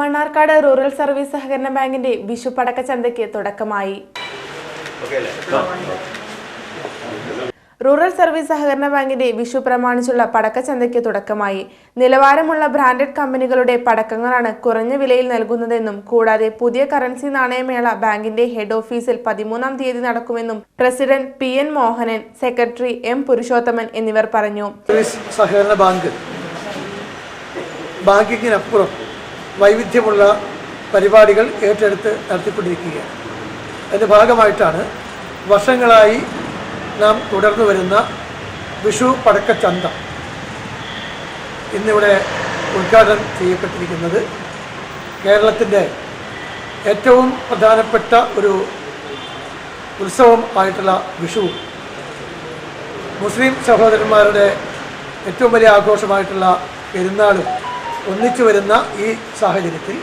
Palakkad rural service സഹകരണ ബാങ്കിന്റെ വിഷു പടക്ക ചന്തയ്ക്ക് തുടക്കമായി. റൂറൽ സർവീസ് സഹകരണ ബാങ്കിന്റെ വിഷു പ്രമാണിച്ചുള്ള പടക്കച്ചന്തയ്ക്ക് തുടക്കമായി. നിലവാരമുള്ള ബ്രാൻഡഡ് കമ്പനികളുടെ പടക്കങ്ങളാണ് കുറഞ്ഞ വിലയിൽ നൽകുന്നതെന്നും കൂടാതെ പുതിയ കറൻസി നാണയമേള ബാങ്കിന്റെ ഹെഡ് ഓഫീസിൽ പതിമൂന്നാം തീയതി നടക്കുമെന്നും president P N Mohanan secretary M Purushothaman എന്നിവർ പറഞ്ഞു. സഹകരണ ബാങ്ക്. ബാങ്കിങ്ങിനപ്പുറം വൈവിധ്യമുള്ള പരിപാടികൾ ഏറ്റെടുത്ത് നടത്തിക്കൊണ്ടിരിക്കുകയാണ്. അതിന്റെ ഭാഗമായിട്ടാണ് വർഷങ്ങളായി നാം തുടർന്നു വരുന്ന വിഷു പടക്കച്ചന്ത ഇന്നിവിടെ ഉദ്ഘാടനം ചെയ്യപ്പെട്ടിരിക്കുന്നത് കേരളത്തിന്റെ ഏറ്റവും പ്രധാനപ്പെട്ട ഒരു ഉത്സവം ആയിട്ടുള്ള വിഷു. മുസ്ലിം സഹോദരന്മാരുടെ ഏറ്റവും വലിയ ആഘോഷമായിട്ടുള്ള പെരുന്നാളും ഒന്നിച്ചു വരുന്ന ഈ സാഹചര്യത്തിൽ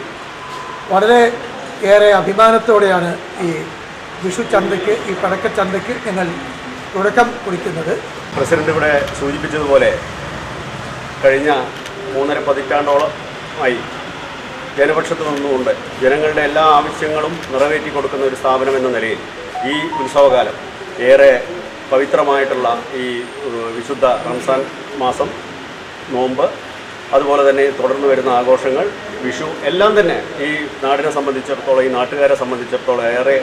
വളരെ ഏറെ അഭിമാനത്തോടെയാണ് ഈ വിഷു ചന്തയ്ക്ക് ഈ പടക്കച്ചന്തയ്ക്ക് ഞങ്ങൾ തുടക്കം കുറിക്കുന്നത്. പ്രസിഡന്റ് ഇവിടെ സൂചിപ്പിച്ചതുപോലെ കഴിഞ്ഞ മൂന്നര പതിറ്റാണ്ടോളമായി ജനപക്ഷത്ത് നിന്നുകൊണ്ട് ജനങ്ങളുടെ എല്ലാ ആവശ്യങ്ങളും നിറവേറ്റി കൊടുക്കുന്ന ഒരു സ്ഥാപനം എന്ന നിലയിൽ ഈ ഉത്സവകാലം ഏറെ പവിത്രമായിട്ടുള്ള ഈ വിശുദ്ധ റംസാൻ മാസം നോമ്പ് അതുപോലെ തന്നെ തുടർന്ന് വരുന്ന ആഘോഷങ്ങൾ വിഷു എല്ലാം തന്നെ ഈ നാടിനെ സംബന്ധിച്ചിടത്തോളം ഈ നാട്ടുകാരെ സംബന്ധിച്ചിടത്തോളം ഏറെ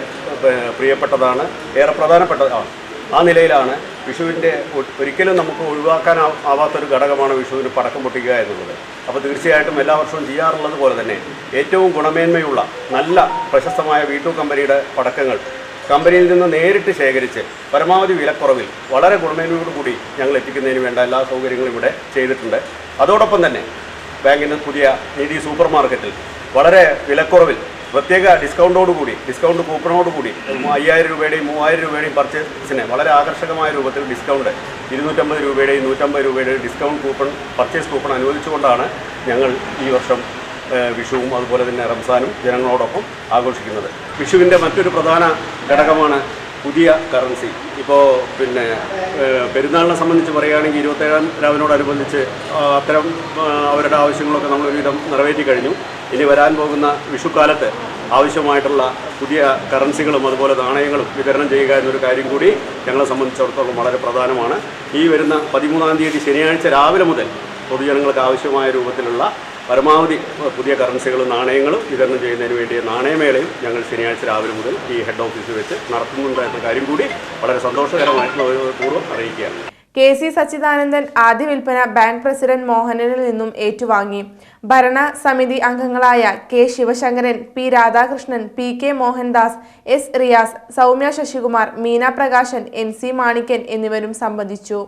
പ്രിയപ്പെട്ടതാണ് ഏറെ പ്രധാനപ്പെട്ടതാണ്. ആ നിലയിലാണ് വിഷുവിന്റെ ഒരിക്കലും നമുക്ക് ഒഴിവാക്കാൻ ആവാത്തൊരു ഘടകമാണ് വിഷുവിന് പടക്കം പൊട്ടിക്കുക എന്നുള്ളത്. അപ്പോൾ തീർച്ചയായിട്ടും എല്ലാ വർഷവും ചെയ്യാറുള്ളത് പോലെ തന്നെ ഏറ്റവും ഗുണമേന്മയുള്ള നല്ല പ്രശസ്തമായ വീട്ടു കമ്പനിയുടെ പടക്കങ്ങൾ കമ്പനിയിൽ നിന്ന് നേരിട്ട് ശേഖരിച്ച് പരമാവധി വിലക്കുറവിൽ വളരെ ഗുണമേന്മയോട് കൂടി ഞങ്ങൾ എത്തിക്കുന്നതിന് വേണ്ട എല്ലാ സൗകര്യങ്ങളും ഇവിടെ ചെയ്തിട്ടുണ്ട്. അതോടൊപ്പം തന്നെ ബാങ്കിന്റെ പുതിയ നീതി സൂപ്പർ മാർക്കറ്റിൽ വളരെ വിലക്കുറവിൽ പ്രത്യേക ഡിസ്കൗണ്ടോടുകൂടി ഡിസ്കൗണ്ട് കൂപ്പണോടുകൂടി അയ്യായിരം രൂപയുടെയും മൂവായിരം രൂപയുടെയും പർച്ചേസിന് വളരെ ആകർഷകമായ രൂപത്തിൽ ഡിസ്കൗണ്ട് ഇരുന്നൂറ്റമ്പത് രൂപയുടെയും നൂറ്റമ്പത് രൂപയുടെയും ഡിസ്കൗണ്ട് കൂപ്പൺ പർച്ചേസ് കൂപ്പൺ അനുവദിച്ചുകൊണ്ടാണ് ഞങ്ങൾ ഈ വർഷം വിഷുവും അതുപോലെ തന്നെ റംസാനും ജനങ്ങളോടൊപ്പം ആഘോഷിക്കുന്നത്. വിഷുവിന്റെ മറ്റൊരു പ്രധാന ഘടകമാണ് പുതിയ കറൻസി. ഇപ്പോൾ പിന്നെ പെരുന്നാളിനെ സംബന്ധിച്ച് പറയുകയാണെങ്കിൽ ഇരുപത്തേഴാം രാവിനോടനുബന്ധിച്ച് അത്തരം അവരുടെ ആവശ്യങ്ങളൊക്കെ നമ്മൾ ഒരുവിധം നിറവേറ്റി കഴിഞ്ഞു. ഇനി വരാൻ പോകുന്ന വിഷുക്കാലത്ത് ആവശ്യമായിട്ടുള്ള പുതിയ കറൻസികളും അതുപോലെ നാണയങ്ങളും വിതരണം ചെയ്യുക എന്നൊരു കാര്യം കൂടി ഞങ്ങളെ സംബന്ധിച്ചിടത്തോളം വളരെ പ്രധാനമാണ്. ഈ വരുന്ന പതിമൂന്നാം തീയതി ശനിയാഴ്ച രാവിലെ മുതൽ പൊതുജനങ്ങൾക്ക് ആവശ്യമായ രൂപത്തിലുള്ള പരമാവധി പുതിയ കറൻസികളും നാണയങ്ങളും വിതരണം ചെയ്യുന്നതിന് വേണ്ടിയ നാണയമേളയും ഞങ്ങൾ ശനിയാഴ്ച രാവിലെ മുതൽ ഈ ഹെഡ് ഓഫീസിൽ വെച്ച് നടത്തുന്നുണ്ട് എന്ന കാര്യം കൂടി വളരെ സന്തോഷകരമായിട്ടുള്ള ഒരു പൂർവം അറിയിക്കുകയാണ്. കെ സി സച്ചിദാനന്ദൻ ആദ്യ വിൽപ്പന ബാങ്ക് പ്രസിഡന്റ് മോഹനനിൽ നിന്നും ഏറ്റുവാങ്ങി. ഭരണ സമിതി അംഗങ്ങളായ K Sivasankaran P Radhakrishnan P K Mohandas S Riyas Soumya Sasikumar Meena Prakashan N C Manikkan എന്നിവരും സംബന്ധിച്ചു.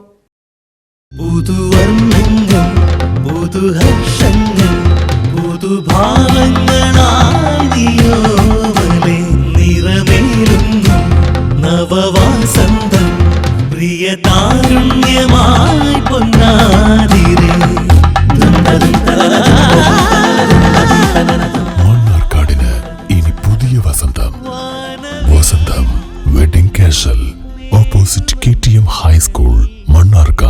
പുതുഹർഷങ്ങൾ പുതുഭാവങ്ങളായിയോവലെ നിറമേറുന്നു. നവവാസന്തം പ്രിയ താരുണ്യമായി പൊന്നാതിരെ. മണ്ണാർക്കാടിന് ഇനി പുതിയ വസന്തം. Vasantham wedding casual opposite K T M high school Mannarkkad.